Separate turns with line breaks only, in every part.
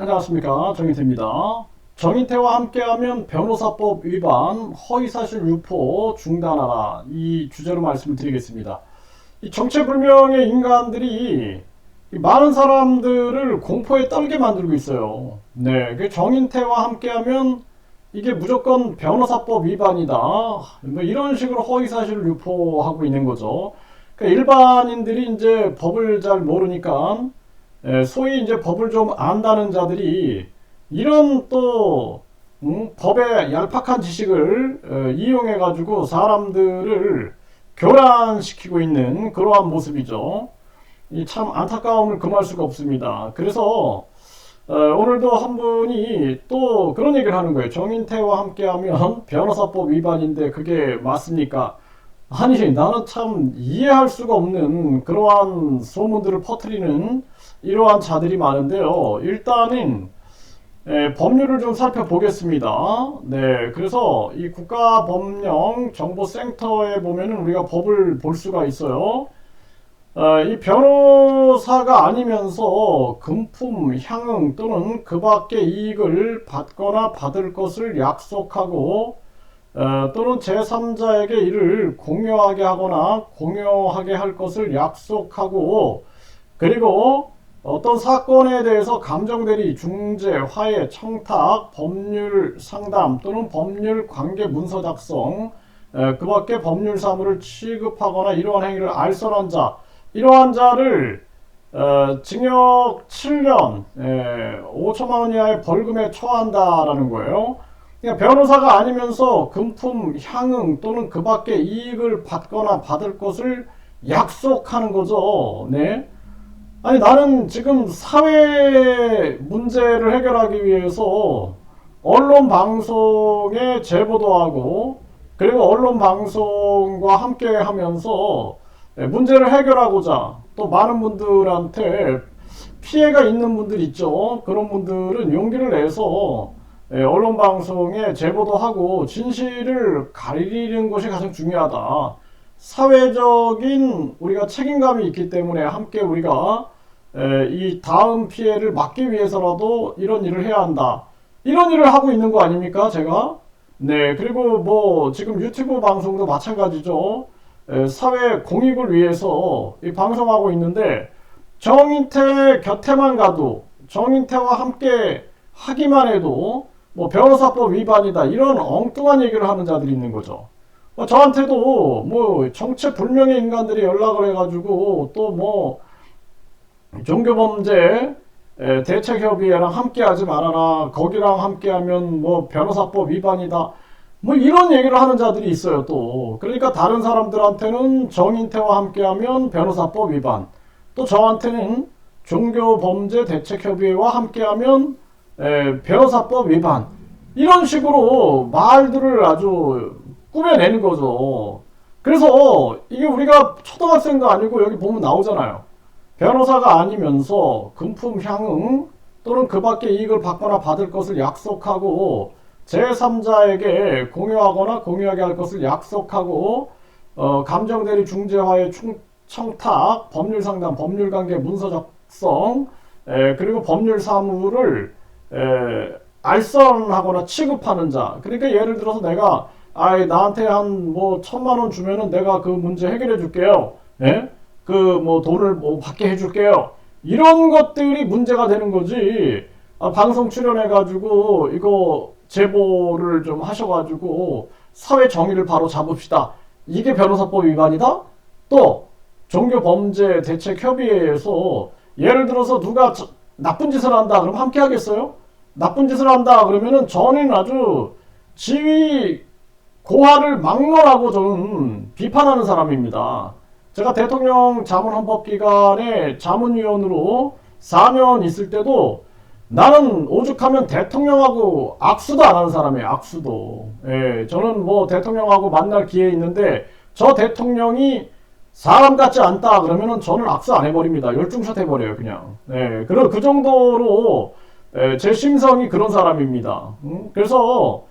안녕하십니까 정인태입니다. 정인태와 함께하면 변호사법 위반, 허위사실 유포 중단하라 이 주제로 말씀을 드리겠습니다. 이 정체불명의 인간들이 이 많은 사람들을 공포에 떨게 만들고 있어요. 네, 그 정인태와 함께하면 이게 무조건 변호사법 위반이다. 뭐 이런 식으로 허위사실을 유포하고 있는 거죠. 그러니까 일반인들이 이제 법을 잘 모르니까 예, 소위 이제 법을 좀 안다는 자들이 이런 또 음, 법의 얄팍한 지식을 어, 이용해 가지고 사람들을 교란시키고 있는 그러한 모습이죠. 이 참 안타까움을 금할 수가 없습니다. 그래서 어, 오늘도 한 분이 또 그런 얘기를 하는 거예요. 정인태와 함께하면 변호사법 위반인데 그게 맞습니까? 아니 나는 참 이해할 수가 없는 그러한 소문들을 퍼뜨리는 이러한 자들이 많은데요. 일단은 에, 법률을 좀 살펴보겠습니다. 네, 그래서 이 국가법령 정보센터에 보면은 우리가 법을 볼 수가 있어요. 어, 이 변호사가 아니면서 금품, 향응 또는 그 밖의 이익을 받거나 받을 것을 약속하고 어, 또는 제3자에게 이를 공유하게 하거나 공유하게 할 것을 약속하고 그리고 어떤 사건에 대해서 감정대리, 중재, 화해, 청탁, 법률 상담 또는 법률 관계 문서 작성, 에, 그 밖에 법률 사무를 취급하거나 이러한 행위를 알선한 자, 이러한 자를 어, 징역 7년, 에, 5천만 원 이하의 벌금에 처한다라는 거예요. 그러니까 변호사가 아니면서 금품, 향응 또는 그 밖의 이익을 받거나 받을 것을 약속하는 거죠. 네. 아니 나는 지금 사회 문제를 해결하기 위해서 언론 방송에 제보도 하고 그리고 언론 방송과 함께 하면서 문제를 해결하고자 또 많은 분들한테 피해가 있는 분들 있죠. 그런 분들은 용기를 내서 언론 방송에 제보도 하고 진실을 가리는 것이 가장 중요하다. 사회적인 우리가 책임감이 있기 때문에 함께 우리가 이 다음 피해를 막기 위해서라도 이런 일을 해야 한다. 이런 일을 하고 있는 거 아닙니까? 제가? 네, 그리고 뭐 지금 유튜브 방송도 마찬가지죠. 사회 공익을 위해서 이 방송하고 있는데 정인태 곁에만 가도 정인태와 함께 하기만 해도 뭐 변호사법 위반이다 이런 엉뚱한 얘기를 하는 자들이 있는 거죠. 뭐 저한테도 뭐 정체 불명의 인간들이 연락을 해가지고 또뭐 종교범죄 대책협의회랑 함께하지 말아라. 거기랑 함께하면 뭐 변호사법 위반이다. 뭐 이런 얘기를 하는 자들이 있어요 또. 그러니까 다른 사람들한테는 정인태와 함께하면 변호사법 위반. 또 저한테는 종교범죄 대책협의회와 함께하면 에, 변호사법 위반. 이런 식으로 말들을 아주 꾸며내는 거죠. 그래서 이게 우리가 초등학생도 아니고 여기 보면 나오잖아요. 변호사가 아니면서 금품 향응 또는 그 밖의 이익을 받거나 받을 것을 약속하고 제3자에게 공유하거나 공유하게 할 것을 약속하고 어, 감정대리 중재화의 청탁, 법률 상담, 법률 관계 문서 작성 에, 그리고 법률 사무를 에, 알선하거나 취급하는 자. 그러니까 예를 들어서 내가 아이 나한테 한 뭐 천만 원 주면은 내가 그 문제 해결해 줄게요. 예? 그 뭐 돈을 뭐 받게 해 줄게요. 이런 것들이 문제가 되는 거지. 아, 방송 출연해 가지고 이거 제보를 좀 하셔 가지고 사회 정의를 바로 잡읍시다. 이게 변호사법 위반이다? 또 종교 범죄 대책 협의회에서 예를 들어서 누가 저, 나쁜 짓을 한다 그럼 함께 하겠어요? 나쁜 짓을 한다 그러면은 저는 아주 지위 고하를 막론하고 저는 비판하는 사람입니다. 제가 대통령 자문헌법 기관의 자문위원으로 4년 있을 때도 나는 오죽하면 대통령하고 악수도 안 하는 사람이에요. 악수도. 예, 저는 뭐 대통령하고 만날 기회 있는데 저 대통령이 사람 같지 않다 그러면은 저는 악수 안 해버립니다. 열중샷 해버려요 그냥. 예, 그런 그 정도로 예, 제 심성이 그런 사람입니다. 음? 그래서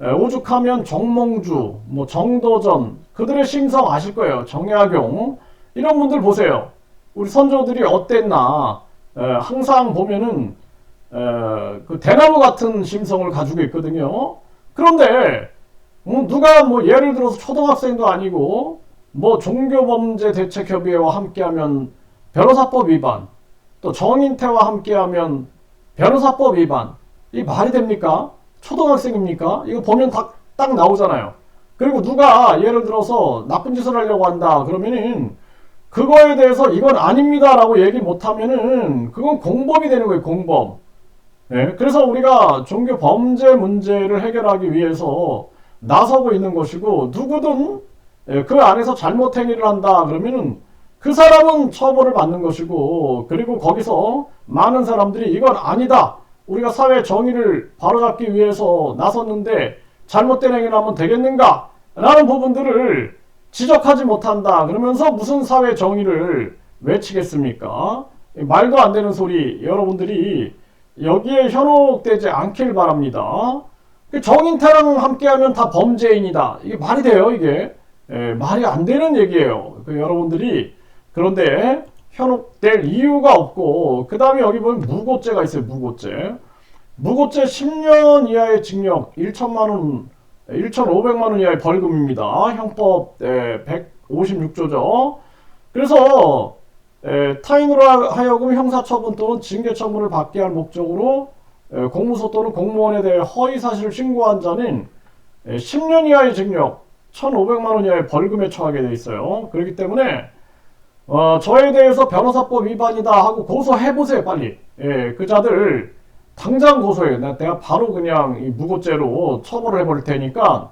오죽하면 정몽주, 뭐 정도전 그들의 심성 아실 거예요. 정약용 이런 분들 보세요. 우리 선조들이 어땠나 항상 보면은 에, 그 대나무 같은 심성을 가지고 있거든요. 그런데 뭐 누가 뭐 예를 들어서 초등학생도 아니고 뭐 종교범죄 대책협의회와 함께하면 변호사법 위반, 또 정인태와 함께하면 변호사법 위반, 이 말이 됩니까? 초등학생입니까? 이거 보면 다, 딱 나오잖아요. 그리고 누가 예를 들어서 나쁜 짓을 하려고 한다 그러면은 그거에 대해서 이건 아닙니다라고 얘기 못하면은 그건 공범이 되는 거예요 공범. 네, 그래서 우리가 종교 범죄 문제를 해결하기 위해서 나서고 있는 것이고 누구든 예, 그 안에서 잘못 행위를 한다 그러면은 그 사람은 처벌을 받는 것이고 그리고 거기서 많은 사람들이 이건 아니다 우리가 사회 정의를 바로잡기 위해서 나섰는데 잘못된 행위를 하면 되겠는가? 라는 부분들을 지적하지 못한다. 그러면서 무슨 사회 정의를 외치겠습니까? 말도 안 되는 소리 여러분들이 여기에 현혹되지 않길 바랍니다. 그 정인태랑 함께하면 다 범죄인이다. 이게 말이 돼요 이게? 예, 말이 안 되는 얘기예요. 그 여러분들이. 그런데 현혹될 이유가 없고 그 다음에 여기 보면 무고죄가 있어요. 무고죄. 무고죄 10년 이하의 징역 1천만 원, 1,500만 원 이하의 벌금입니다. 형법 예, 156조죠. 그래서 예, 타인으로 하여금 형사처분 또는 징계처분을 받게 할 목적으로 예, 공무소 또는 공무원에 대해 허위사실을 신고한 자는 예, 10년 이하의 징역 1,500만 원 이하의 벌금에 처하게 돼 있어요. 그렇기 때문에 어, 저에 대해서 변호사법 위반이다 하고 고소해 보세요, 빨리. 예, 그 자들 당장 고소해. 내가 바로 그냥 이 무고죄로 처벌을 해버릴 테니까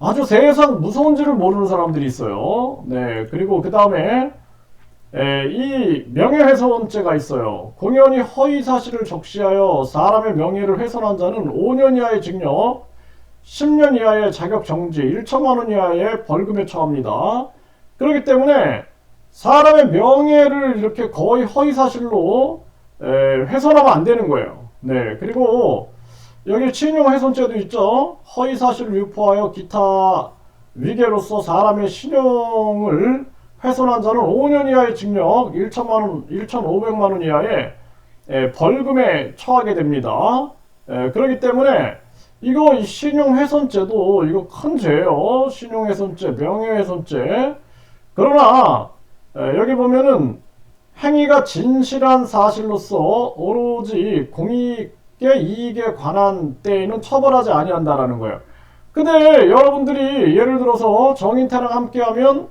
아주 세상 무서운 지를 모르는 사람들이 있어요. 네, 그리고 그 다음에 예, 이 명예훼손죄가 있어요. 공연히 허위 사실을 적시하여 사람의 명예를 훼손한 자는 5년 이하의 징역, 10년 이하의 자격 정지, 1천만 원 이하의 벌금에 처합니다. 그렇기 때문에 사람의 명예를 이렇게 거의 허위 사실로 훼손하면 안 되는 거예요. 네, 그리고 여기 친용 훼손죄도 있죠. 허위 사실을 유포하여 기타 위계로서 사람의 신용을 훼손한 자는 5년 이하의 징역, 1천만 원, 1,500만 원 이하의 벌금에 처하게 됩니다. 그렇기 때문에 이거 신용훼손죄도 이거 큰 죄예요. 신용훼손죄, 명예훼손죄. 그러나 여기 보면은 행위가 진실한 사실로서 오로지 공익의 이익에 관한 때에는 처벌하지 아니한다라는 거예요. 근데 여러분들이 예를 들어서 정인태랑 함께하면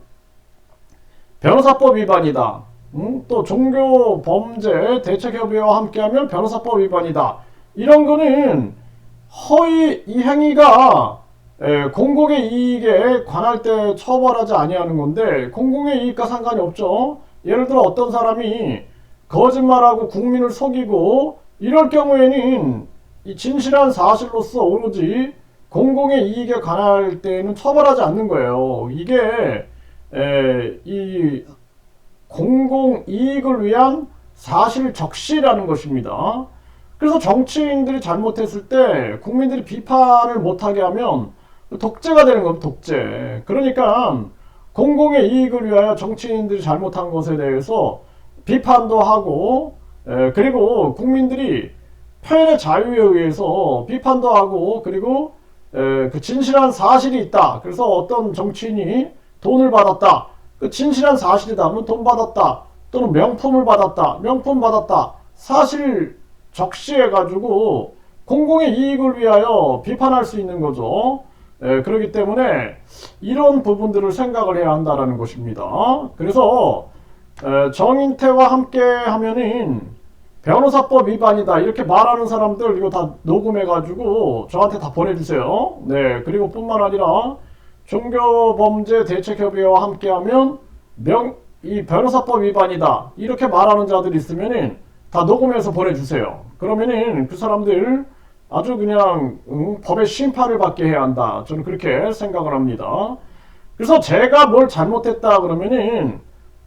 변호사법 위반이다. 음? 또 종교 범죄 대책협의회와 함께하면 변호사법 위반이다. 이런 거는 허위 이 행위가 에, 공공의 이익에 관할 때 처벌하지 아니하는 건데 공공의 이익과 상관이 없죠. 예를 들어 어떤 사람이 거짓말하고 국민을 속이고 이럴 경우에는 이 진실한 사실로서 오로지 공공의 이익에 관할 때는 처벌하지 않는 거예요. 이게 에, 이 공공 이익을 위한 사실 적시라는 것입니다. 그래서 정치인들이 잘못했을 때 국민들이 비판을 못하게 하면 독재가 되는 겁니다. 독재. 그러니까 공공의 이익을 위하여 정치인들이 잘못한 것에 대해서 비판도 하고 에, 그리고 국민들이 표현의 자유에 의해서 비판도 하고 그리고 에, 그 진실한 사실이 있다. 그래서 어떤 정치인이 돈을 받았다. 그 진실한 사실이다. 돈 받았다. 또는 명품을 받았다. 명품 받았다. 사실 적시해 가지고 공공의 이익을 위하여 비판할 수 있는 거죠. 예, 그렇기 때문에 이런 부분들을 생각을 해야 한다라는 것입니다. 그래서 에, 정인태와 함께 하면은 변호사법 위반이다 이렇게 말하는 사람들 이거 다 녹음해가지고 저한테 다 보내주세요. 네 그리고 뿐만 아니라 종교범죄 대책협의회와 함께하면 명 이 변호사법 위반이다 이렇게 말하는 자들 있으면은 다 녹음해서 보내주세요. 그러면은 그 사람들 아주 그냥 음, 법의 심판을 받게 해야 한다. 저는 그렇게 생각을 합니다. 그래서 제가 뭘 잘못했다 그러면은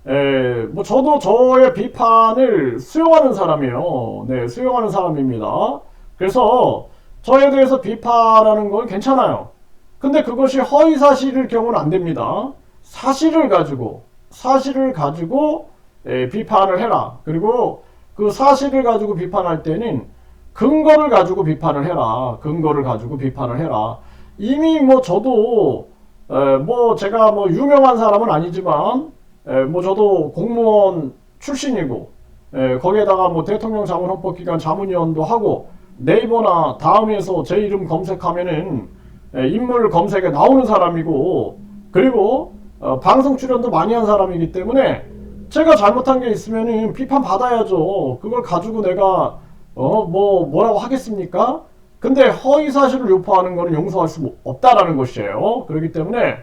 에, 뭐 저도 저의 비판을 수용하는 사람이에요. 네, 수용하는 사람입니다. 그래서 저에 대해서 비판하는 건 괜찮아요. 근데 그것이 허위 사실일 경우는 안 됩니다. 사실을 가지고 사실을 가지고 에, 비판을 해라. 그리고 그 사실을 가지고 비판할 때는 근거를 가지고 비판을 해라. 근거를 가지고 비판을 해라. 이미 뭐 저도 에, 뭐 제가 뭐 유명한 사람은 아니지만 에, 뭐 저도 공무원 출신이고 에, 거기에다가 뭐 대통령 자문 헌법기관 자문위원도 하고 네이버나 다음에서 제 이름 검색하면은 에, 인물 검색에 나오는 사람이고 그리고 어, 방송 출연도 많이 한 사람이기 때문에 제가 잘못한 게 있으면은 비판 받아야죠. 그걸 가지고 내가 어 뭐 뭐라고 하겠습니까? 근데 허위 사실을 유포하는 거는 용서할 수 없다라는 것이에요. 그렇기 때문에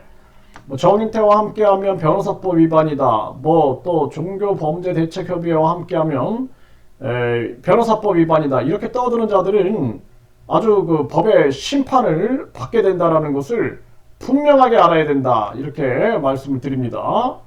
뭐 정인태와 함께하면 변호사법 위반이다. 뭐 또 종교범죄대책협의회와 함께하면 에, 변호사법 위반이다. 이렇게 떠드는 자들은 아주 그 법의 심판을 받게 된다라는 것을 분명하게 알아야 된다. 이렇게 말씀을 드립니다.